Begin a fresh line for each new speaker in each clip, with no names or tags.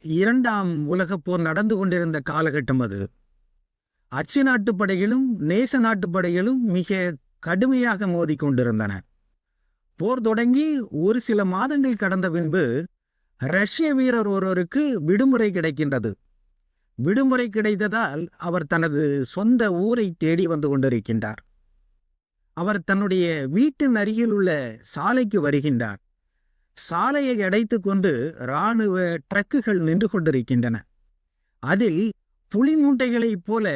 இரண்டாம் உலகப் போர் நடந்து கொண்டிருந்த காலகட்டம் அது. அச்சு நாட்டுப் படைகளும் நேச நாட்டுப் படைகளும் மிக கடுமையாக மோதிக் கொண்டிருந்தன. போர் தொடங்கி ஒரு சில மாதங்கள் கடந்த பின்பு ரஷ்ய வீரர் ஒருவருக்கு விடுமுறை கிடைக்கின்றது. விடுமுறை கிடைத்ததால் அவர் தனது சொந்த ஊரை தேடி வந்து கொண்டிருக்கின்றார். அவர் தன்னுடைய வீட்டின் அருகில் உள்ள சாலைக்கு வருகின்றார். சாலையை அடைத்துக் கொண்டு இராணுவ ட்ரக்குகள் நின்று கொண்டிருக்கின்றன. அதில் புலி மூட்டைகளைப் போல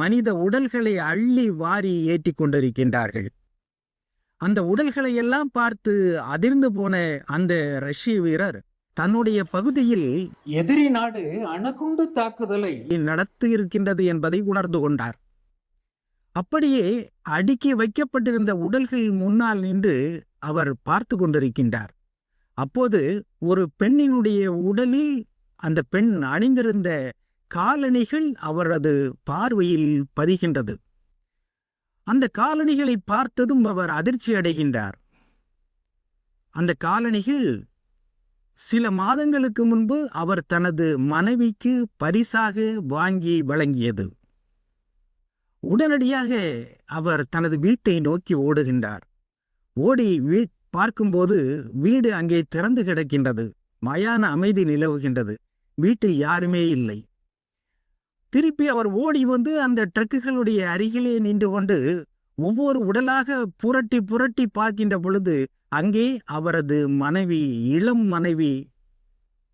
மனித உடல்களை அள்ளி வாரி ஏற்றிக் கொண்டிருக்கின்றார்கள். அந்த உடல்களை எல்லாம் பார்த்து அதிர்ந்து போன அந்த ரஷ்ய வீரர் தன்னுடைய பகுதியில் எதிரி நாடு அணுகுண்டு தாக்குதலை நடத்தி இருக்கின்றது என்பதை உணர்ந்து கொண்டார். அப்படியே அடுக்கி வைக்கப்பட்டிருந்த உடல்கள் முன்னால் நின்று அவர் பார்த்து கொண்டிருக்கின்றார். அப்போது ஒரு பெண்ணினுடைய உடலில் அந்த பெண் அணிந்திருந்த காலணிகள் அவரது பார்வையில் பதிகின்றது. அந்த காலணிகளை பார்த்ததும் அவர் அதிர்ச்சி அடைகின்றார். அந்த காலணிகள் சில மாதங்களுக்கு முன்பு அவர் தனது மனைவிக்கு பரிசாக வாங்கி வழங்கியது. உடனடியாக அவர் தனது வீட்டை நோக்கி ஓடுகின்றார். ஓடி வீ பார்க்கும்போது வீடு அங்கே திறந்து கிடக்கின்றது. மயான அமைதி நிலவுகின்றது. வீட்டில் யாருமே இல்லை. திருப்பி அவர் ஓடி வந்து அந்த ட்ரக்குகளுடைய அருகிலே நின்று கொண்டு ஒவ்வொரு உடலாக புரட்டி புரட்டி பார்க்கின்ற பொழுது அங்கே அவரது மனைவி இளம் மனைவி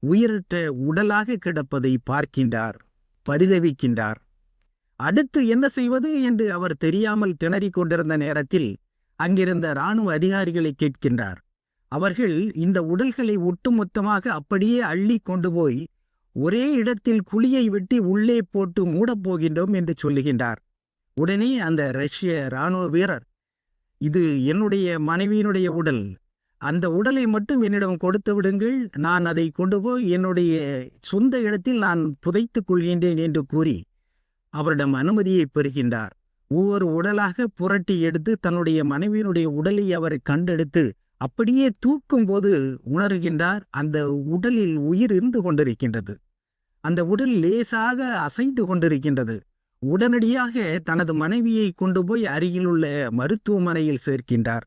உயிரற்ற உடலாக கிடப்பதை பார்க்கின்றார் பரிதவிக்கின்றார். அடுத்து என்ன செய்வது என்று அவர் தெரியாமல் திணறிக் கொண்டிருந்த நேரத்தில் அங்கிருந்த இராணுவ அதிகாரிகளை கேட்கின்றார். அவர்கள் இந்த உடல்களை ஒட்டுமொத்தமாக அப்படியே அள்ளி கொண்டு போய் ஒரே இடத்தில் குழியை வெட்டி உள்ளே போட்டு மூடப் போகின்றோம் என்று சொல்லுகின்றார். உடனே அந்த ரஷ்ய இராணுவ வீரர் இது என்னுடைய மனைவியினுடைய உடல். அந்த உடலை மட்டும் என்னிடம் கொடுத்து விடுங்கள். நான் அதை கொண்டு போய் என்னுடைய சொந்த இடத்தில் நான் புதைத்துக் கொள்கின்றேன் என்று கூறி அவரிடம் அனுமதியை பெறுகின்றார். ஒவ்வொரு உடலாக புரட்டி எடுத்து தன்னுடைய மனைவியினுடைய உடலை அவர் கண்டெடுத்து அப்படியே தூக்கும் போது உணர்கின்றார் அந்த உடலில் உயிர் இருந்து கொண்டிருக்கின்றது. அந்த உடல் லேசாக அசைந்து கொண்டிருக்கின்றது. உடனடியாக தனது மனைவியை கொண்டு போய் அருகிலுள்ள மருத்துவமனையில் சேர்க்கின்றார்.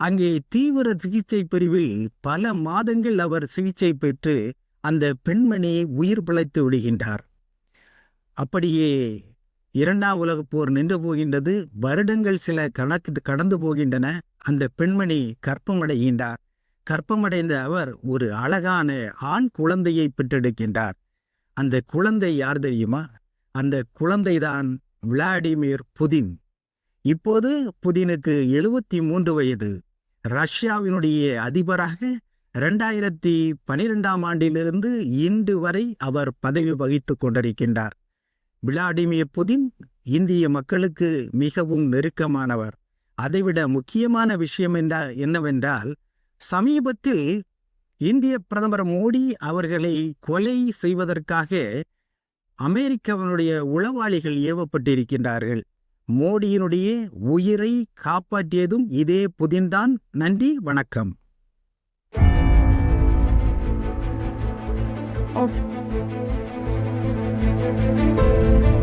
அங்கே தீவிர சிகிச்சை பிரிவில் பல மாதங்கள் அவர் சிகிச்சை பெற்று அந்த பெண்மணியை உயிர் பிழைத்து விடுகின்றார். அப்படியே இரண்டாம் உலகப் போர் நின்று போகின்றது வருடங்கள் சில கணக்கு கடந்து போகின்றன. அந்த பெண்மணி கற்பமடைகின்றார் கற்பமடைந்த அவர் ஒரு அழகான ஆண் குழந்தையை பெற்றெடுக்கின்றார். அந்த குழந்தை யார் தெரியுமா? அந்த குழந்தைதான் விளாடிமிர் புதின். இப்போது புதினுக்கு எழுபத்தி மூன்று வயது. ரஷ்யாவினுடைய அதிபராக ரெண்டாயிரத்தி பனிரெண்டாம் ஆண்டிலிருந்து இன்று வரை அவர் பதவி வகித்துக் கொண்டிருக்கின்றார். விளாடிமிர் புதின் இந்திய மக்களுக்கு மிகவும் நெருக்கமானவர். அதைவிட முக்கியமான விஷயம் என்றா என்னவென்றால் சமீபத்தில் இந்திய பிரதமர் மோடி அவர்களை கொலை செய்வதற்காக அமெரிக்காவினுடைய உளவாளிகள் ஏவப்பட்டிருக்கின்றார்கள். மோடியினுடைய உயிரை காப்பாற்றியதும் இதே புதின்தான் நன்றி வணக்கம்.
thank you